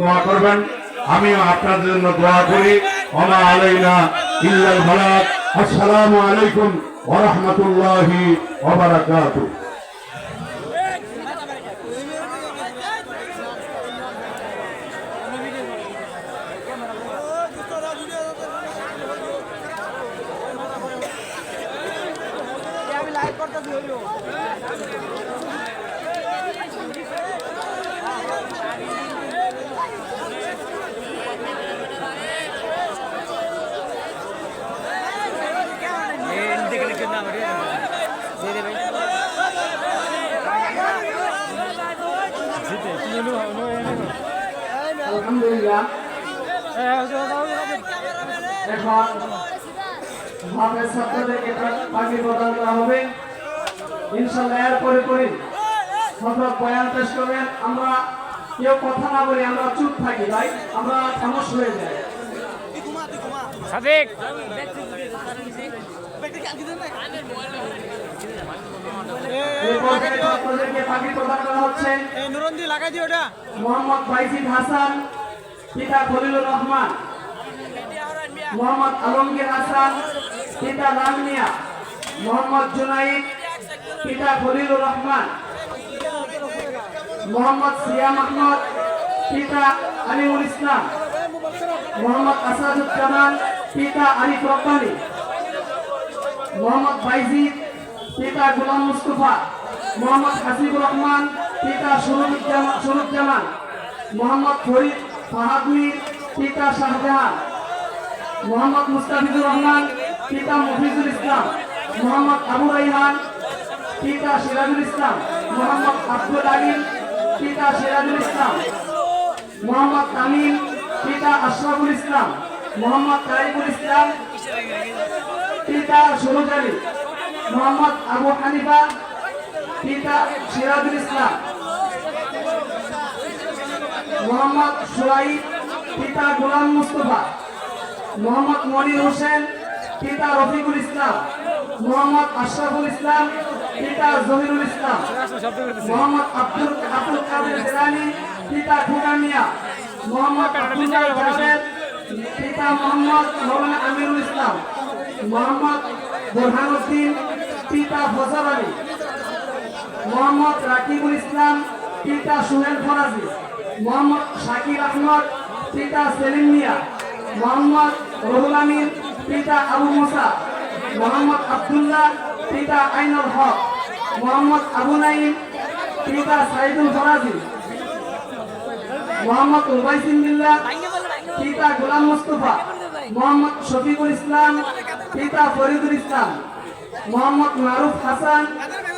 দোয়া করবেন। আমিও আপনাদের জন্য দোয়া করি। ওমা আলাইনা ইল্লাল বালাগ আসসালামু আলাইকুম ওয়া রাহমাতুল্লাহি ওয়া বারাকাতুহু আমি আলহামদুলিল্লাহ এখন ভাবের ছাত্রদেরকে পাখি প্রদান করা হবে ইনশাল্লাহ এর পরে পরে হজরত বয়ান পেশ করবেন আমরা কেউ কথা না বলি আমরা চুপ থাকি ভাই আমরা খামোশ হয়ে যাই সাদিক পাখি প্রদান করা হচ্ছে। নুরন্দি লাগাই দিও ওটা। মোহাম্মদ বাইজিদ হাসান পিতা খলিলুর রহমান। মোহাম্মদ আলমগীর হাসান পিতা লাল মিয়া মোহাম্মদ জুনাইদ পিতা খলিলুর রহমান। মোহাম্মদ সিয়াম আহমদ পিতা আলিমুল ইসলাম। মোহাম্মদ আসাদুজ্জামান পিতা আরিফ রব্বানি। মোহাম্মদ বাইজিদ পিতা গোলাম মুস্তফা, মোহাম্মদ হাসিবুর রহমান, পিতা সুরুজ্জামান মোহাম্মদ ফরিদ ফাহাদুই, পিতা শাহজাহান, মোহাম্মদ মুস্তাফিজুর রহমান, পিতা মফিজুল ইসলাম, মোহাম্মদ আবু রাইহান, পিতা সিরাজুল ইসলাম, মোহাম্মদ আব্দুল আলিম পিতা সিরাজুল ইসলাম, মোহাম্মদ তামিম, পিতা আশরাফুল ইসলাম, মোহাম্মদ তারিকুল ইসলাম, পিতা সুরজ আলী মোহাম্মদ আবু হানিফা পিতা সিরাজুল ইসলাম। মোহাম্মদ সুরাইব পিতা গোলাম মুস্তফা। মোহাম্মদ মনির হোসেন পিতা রফিকুল ইসলাম। মোহাম্মদ আশরাফুল ইসলাম পিতা জহিরুল ইসলাম। মোহাম্মদ আব্দুল আব্দুল কাদের জেলানি পিতা খোকা মিয়া। মোহাম্মদ আব্দুল্লাহ জাভেদ পিতা মোহাম্মদ মৌলানা আমিরুল ইসলাম। মোহাম্মদ বোরহানুদ্দিন পিতা ফজল আলী, মোহাম্মদ রাকিবুল ইসলাম, পিতা সুহেল ফরাজি মোহাম্মদ শাকির আহমদ পিতা সেলিম মিয়া, মোহাম্মদ রহুল আমিন, পিতা আবু মুসা, মোহাম্মদ আবদুল্লাহ, পিতা আইনুল হক, মোহাম্মদ আবু নাইম পিতা সাইদুল ফরাজি মোহাম্মদ উবাইসিন বিল্লাহ, পিতা গোলাম মুস্তফা, মোহাম্মদ শফিকুল ইসলাম, পিতা ফরিদুল ইসলাম। মোহাম্মদ মারুফ হাসান,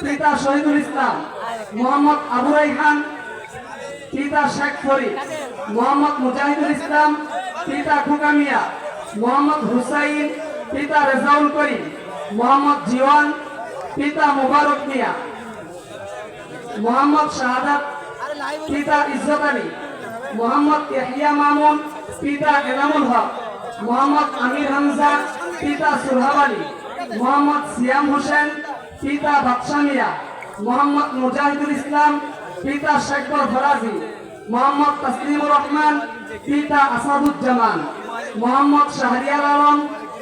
পিতা শহীদুল ইসলাম, মোহাম্মদ আবু রাইহান, পিতা শেখ ফরিদ, মোহাম্মদ মুজাহিদুল ইসলাম, পিতা খোকা মিয়া, মোহাম্মদ হুসাইন, পিতা রেজাউল করিম, মোহাম্মদ জিওয়ান, পিতা মুবারক মিয়া, মোহাম্মদ শাহাদাত, পিতা ইজ্জত আলী, মোহাম্মদ ইয়াহিয়া মামুন, পিতা এনামুল হক, মোহাম্মদ আমির হামজা, পিতা সুহাব আলী মোহাম্মদ সিয়াম হোসেন, পিতা বাদশা মিয়া, মোহাম্মদ মুজাহিদুল ইসলাম, পিতা শেখবর ফরাজি, মোহাম্মদ তসলিমুর রহমান, পিতা আসাদুজ্জামান, মোহাম্মদ শাহরিয়ার আলম,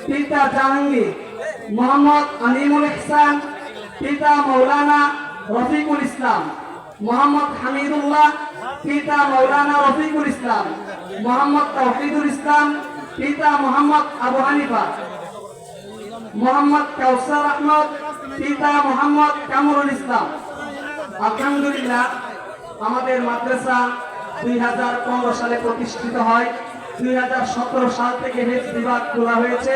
পিতা জাহাঙ্গীর, মোহাম্মদ আনিমুল ইহসান, পিতা মৌলানা রফিকুল ইসলাম, মোহাম্মদ হামিদুল্লাহ, পিতা মৌলানা রফিকুল ইসলাম, মোহাম্মদ তৌহিদুল ইসলাম, পিতা মোহাম্মদ আবু হানিফা মোহাম্মদ কাউসার আহমদ, পিতা মোহাম্মদ কামরুল ইসলাম। আলহামদুলিল্লাহ, আমাদের মাদ্রাসা দুই হাজার পনেরো সালে প্রতিষ্ঠিত হয়। দুই হাজার সতেরো সাল থেকে হেফ বিভাগ খোলা হয়েছে।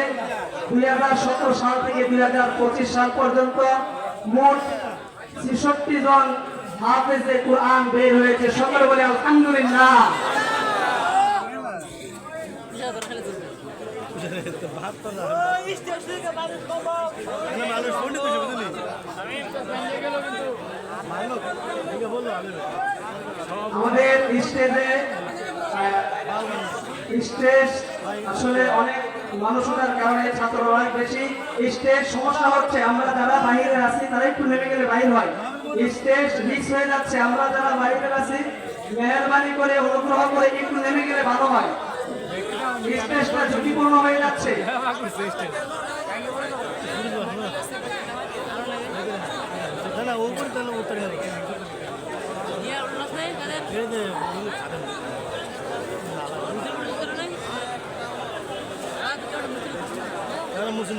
দুই হাজার সতেরো সাল থেকে দুই হাজার পঁচিশ সাল পর্যন্ত মোট ছেষট্টি জন হাফেজে কোরআন বের হয়েছে। সকলে বলে আলহামদুলিল্লাহ। আমাদের স্টেজে, স্টেজ আসলে অনেক মানুষ ওঠার কারণে ছাত্র অনেক বেশি। স্টেজ সমস্যা হচ্ছে, আমরা যারা বাইরে আছি, তারা একটু নেমে গেলে বাইর হয়। স্টেজ মিক্স হয়ে যাচ্ছে, আমরা যারা বাইরে আছি, মেহরবানি করে, অনুগ্রহ করে একটু নেমে গেলে ভালো হয়। স্টেজটা ঝুঁকিপূর্ণ হয়ে যাচ্ছে। না উপরে তাহলে উত্তরে যে না মুসুন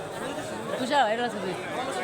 不是，我来了，是不是？